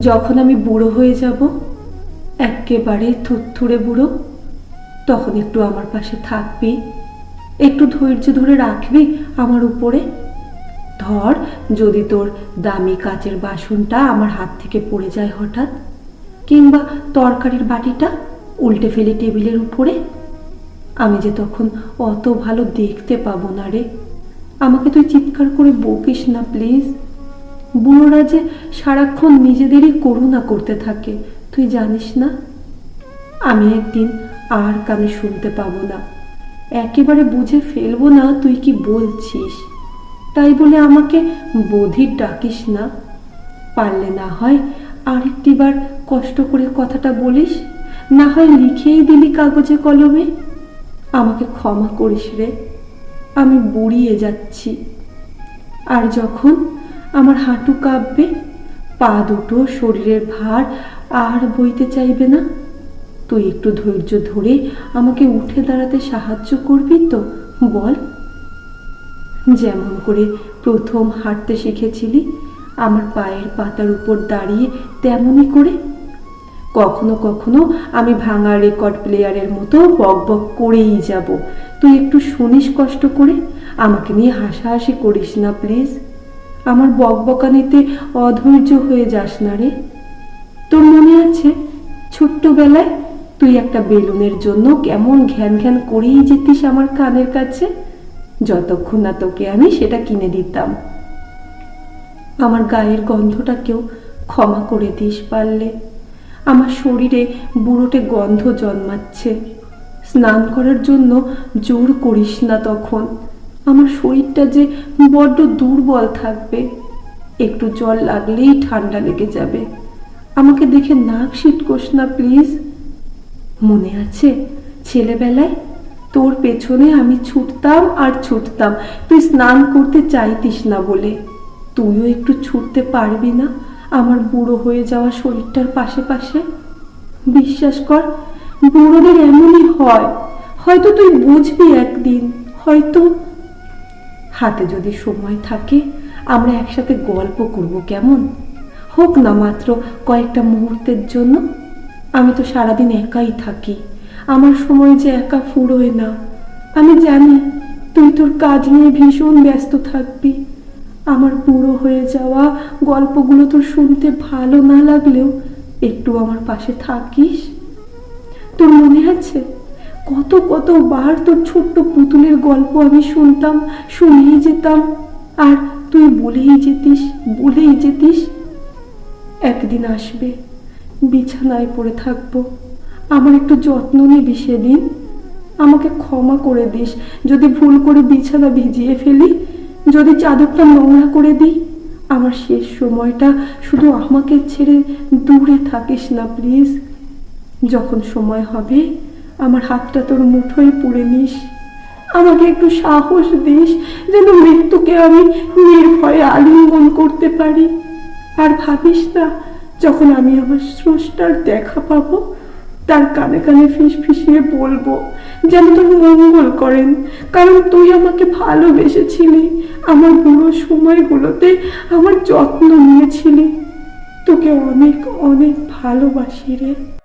যখন আমি বুড়ো হয়ে যাব একেবারে থুরথুরে বুড়ো, তখন একটু আমার পাশে থাকবি, একটু ধৈর্য ধরে রাখবি আমার উপরে। ধর, যদি তোর দামি কাচের বাসনটা আমার হাত থেকে পড়ে যায় হঠাৎ, কিংবা তরকারির বাটিটা উল্টে ফেলি টেবিলের উপরে, আমি যে তখন অত ভালো দেখতে পাবো না রে। আমাকে তুই চিৎকার করে বকিস না, প্লিজ। বুড়োরা যে সারাক্ষণ নিজেদেরই করুণা করতে থাকে, তুই জানিস না? আমি একদিন আর কানে শুনতে পাবো না। একেবারে বুঝে ফেলব না তুই কি বলছিস। তাই বলে আমাকে বধির ডাকিস না। পারলে না হয় আরেকটিবার কষ্ট করে কথাটা বলিস, না হয় লিখেই দিলি কাগজে কলমে। আমাকে ক্ষমা করিস রে, আমি বুড়িয়ে যাচ্ছি। আর যখন আমার হাঁটু কাঁপবে, পা দুটো শরীরের ভার আর বইতে চাইবে না। তুই একটু ধৈর্য ধরে আমাকে উঠে দাঁড়াতে সাহায্য করবি তো, বল। যেমন করে প্রথম হাঁটতে শিখেছিলি, আমার পায়ের পাতার উপর দাঁড়িয়ে তেমনই করে। কখনো কখনো আমি ভাঙা রেকর্ড প্লেয়ারের মতো বক বক করেই যাব। তুই একটু শুনিস কষ্ট করে, আমাকে নিয়ে হাসাহাসি করিস না, প্লিজ। আমার বকবকানিতে অধৈর্য হয়ে যাস না রে। তোর মনে আছে, ছোট্টবেলায় তুই একটা বেলুনের জন্য কেমন ঘ্যান ঘ্যান করেই যেতিস আমার কানের কাছে? যতক্ষণ না তোকে আমি সেটা কিনে দিতাম। আমার গায়ের গন্ধটাকেও ক্ষমা করে দিস পারলে। আমার শরীরে বুড়োটে গন্ধ জন্মাচ্ছে। স্নান করার জন্য জোর করিস না তখন। আমার শরীরটা যে বড্ড দুর্বল থাকবে। একটু জল লাগলেই ঠান্ডা লেগে যাবে। আমাকে দেখে নাক শীতকোস না, প্লিজ। মনে আছে, ছেলেবেলায় তোর পেছনে আমি ছুটতাম আর ছুটতাম। তুই স্নান করতে চাইতিস না বলে। তুইও একটু ছুটতে পারবি না আমার বুড়ো হয়ে যাওয়া শরীরটার পাশে পাশে বিশ্বাস কর, বুড়োদের এমনই হয়। হয়তো তুই বুঝবি একদিন, হয়তো হাতে যদি সময় থাকে, আমরা একসাথে গল্প করব কেমন? হোক না মাত্র কয়েকটা মুহূর্তের জন্য। আমি তো সারাদিন একাই থাকি। আমার সময় যে একা ফুরোয় না। আমি জানি তুই তোর কাজ নিয়ে ভীষণ ব্যস্ত থাকবি। আমার বুড়ো হয়ে যাওয়া গল্পগুলো তোর শুনতে ভালো না লাগলেও একটু আমার পাশে থাকিস। তোর মনে আছে কত কত বার তোর ছোট্ট পুতুলের গল্প আমি শুনতাম, শুনেই যেতাম। আর তুই বলেই যেতিস বলেই যেতিস, একদিন আসবে, বিছানায় পড়ে থাকব। আমার একটু যত্ন নিবি সেদিন। আমাকে ক্ষমা করে দিস। যদি ভুল করে বিছানা ভিজিয়ে ফেলি, যদি চাদরটা নোংরা করে দিই, আমার শেষ সময়টা শুধু আমাকে ছেড়ে দূরে থাকিস না, প্লিজ। যখন সময় হবে আমার হাতটা তোর মুঠোয় পুড়ে নিস। আমাকে একটু সাহস দিস যেন মৃত্যুকে আমি নির্ভয়ে আলিঙ্গন করতে পারি। আর ভাবিস না, যখন আমি আমার স্রষ্টার দেখা পাবো, তার কানে কানে ফিস ফিসিয়ে বলব যেন তোর মঙ্গল করেন। কারণ তুই আমাকে ভালোবেসেছিলি, আমার বুড়ো সময়গুলোতে আমার যত্ন নিয়েছিলি। তোকে অনেক অনেক ভালোবাসি রে।